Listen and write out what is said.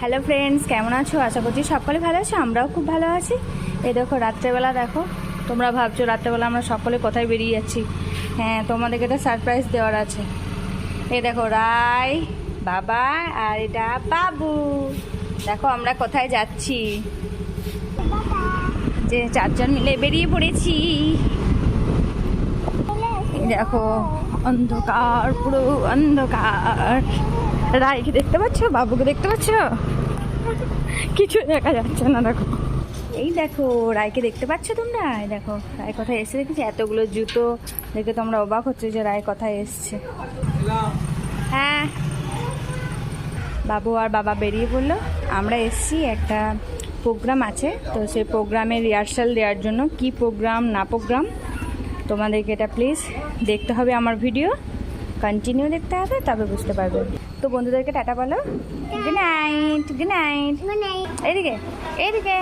Hello friends কেমন আছো? আশা করছি সকলে ভালো আছো, আমরাও খুব ভালো আছি। এই দেখো, রাত্রেবেলা দেখো, তোমরা ভাবছ রাত্রেবেলা আমরা সকলে কোথায় বেরিয়ে যাচ্ছি? হ্যাঁ তোমাদেরকে তো সারপ্রাইজ দেওয়ার আছে। এই দেখো রায় বাবা আর এটা বাবু। দেখো, আমরা কোথায় যাচ্ছি? যে চারজন মিলে বেরিয়ে পড়েছি। দেখো, অন্ধকার, পুরো অন্ধকার। রায়কে দেখতে পাচ্ছ? বাবুকে দেখতে পাচ্ছ? কিছু দেখা যাচ্ছে না, দেখো। এই দেখো, রায়কে দেখতে পাচ্ছ তোমরা? দেখো, রায় কোথায় এসে দেখেছি? এতগুলো জুতো দেখে তোমরা অবাক হচ্ছে যে রায় কোথায় এসছে। হ্যাঁ। বাবু আর বাবা বেরিয়ে পড়ল। আমরা এসছি, একটা প্রোগ্রাম আছে। তো সেই প্রোগ্রামের রিহার্সাল দেওয়ার জন্য কি প্রোগ্রাম, না প্রোগ্রাম, তোমাদেরকে এটা প্লিজ দেখতে হবে আমার ভিডিও। কন্টিনিউ দেখতে হবে তবে বুঝতে পারবে। তো বন্ধুদেরকে টাটা বলো। গুড নাইট গুড নাইট এদিকে এদিকে।